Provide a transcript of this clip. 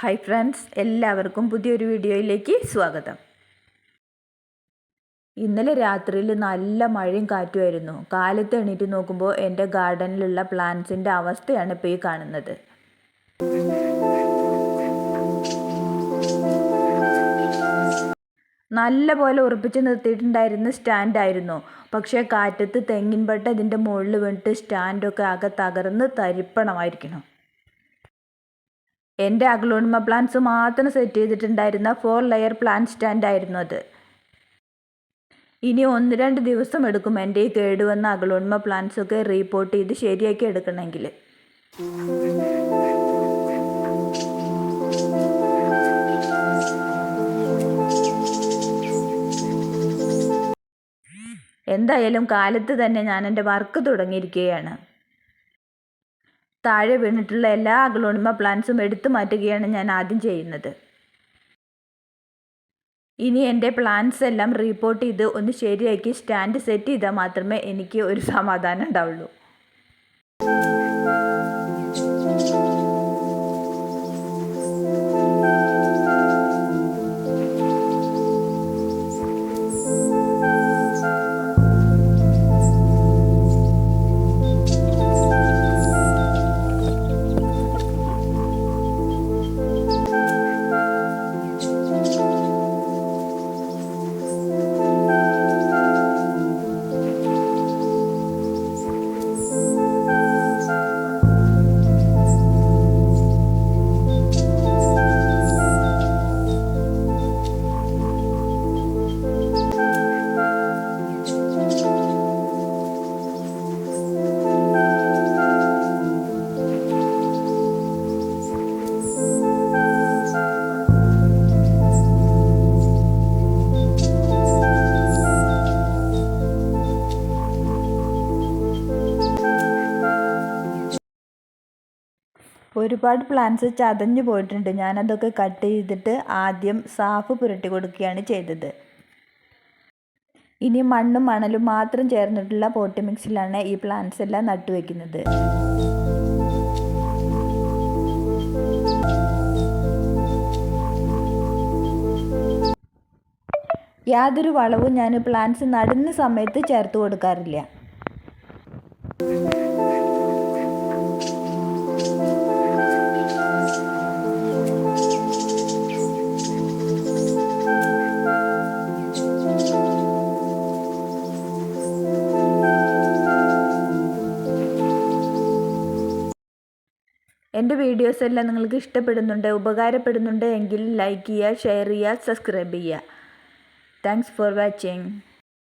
Hi friends എല്ലാവർക്കും പുതിയൊരു വീഡിയോയിലേക്ക് സ്വാഗതം. ഇന്നലെ രാത്രിയിൽ നല്ല മഴയും കാറ്റുമായിരുന്നു കാലത്ത് എണീറ്റ് നോക്കുമ്പോൾ എന്റെ ഗാർഡനിലുള്ള പ്ലാന്റ്സിന്റെ അവസ്ഥയാണ് ഇപ്പോൾ ഈ കാണുന്നത്. നല്ല പോലെ ഉറപ്പിച്ച് നിർത്തിയിട്ടുണ്ടായിരുന്ന സ്റ്റാൻഡായിരുന്നു പക്ഷേ കാറ്റത്ത് തെങ്ങിൻപെട്ട് ഇതിന്റെ മുകളിൽ വീണിട്ട് സ്റ്റാൻഡൊക്കെ ആകെ തകർന്ന് തരിപ്പണമായിരിക്കണം. എന്റെ അഗ്ലോണിമ പ്ലാന്റ്സ് മാത്രം സെറ്റ് ചെയ്തിട്ടുണ്ടായിരുന്ന ഫോർ ലെയർ പ്ലാന്റ് സ്റ്റാൻഡായിരുന്നു അത്. ഇനി ഒന്ന് രണ്ട് ദിവസം എടുക്കും എന്റെ ഈ കേടുവന്ന അഗ്ലോണിമ പ്ലാന്റ്സ് ഒക്കെ റീപോർട്ട് ചെയ്ത് ശരിയാക്കി എടുക്കണമെങ്കിൽ. എന്തായാലും കാലത്ത് തന്നെ ഞാൻ എന്റെ വർക്ക് തുടങ്ങിയിരിക്കുകയാണ്. താഴെ വീണിട്ടുള്ള എല്ലാ അഗ്ലോണിമ പ്ലാന്റ്സും എടുത്തു മാറ്റുകയാണ് ഞാൻ ആദ്യം ചെയ്യുന്നത്. ഇനി എന്റെ പ്ലാന്റ്സ് എല്ലാം റീപ്പോർട്ട് ചെയ്ത് ഒന്ന് ശരിയാക്കി സ്റ്റാൻഡ് സെറ്റ് ചെയ്താൽ മാത്രമേ എനിക്ക് ഒരു സമാധാനം ഉണ്ടാവുള്ളൂ. ഒരുപാട് പ്ലാന്റ്സ് ചതഞ്ഞു പോയിട്ടുണ്ട്. ഞാനതൊക്കെ കട്ട് ചെയ്തിട്ട് ആദ്യം സാഫ് പുരട്ടി കൊടുക്കുകയാണ് ചെയ്തത്. ഇനി മണ്ണും മണലും മാത്രം ചേർന്നിട്ടുള്ള പോട്ടി മിക്സിലാണ് ഈ പ്ലാന്റ്സ് എല്ലാം നട്ടുവെക്കുന്നത് യാതൊരു വളവും ഞാൻ പ്ലാന്റ്സ് നടുന്ന സമയത്ത് ചേർത്ത് കൊടുക്കാറില്ല. എന്റെ വീഡിയോസ് എല്ലാം നിങ്ങൾക്ക് ഇഷ്ടപ്പെടുന്നുണ്ട് ഉപകാരപ്പെടുന്നുണ്ട് എങ്കിൽ ലൈക്ക് ചെയ്യുക ഷെയർ ചെയ്യുക സബ്സ്ക്രൈബ് ചെയ്യുക. Thanks for watching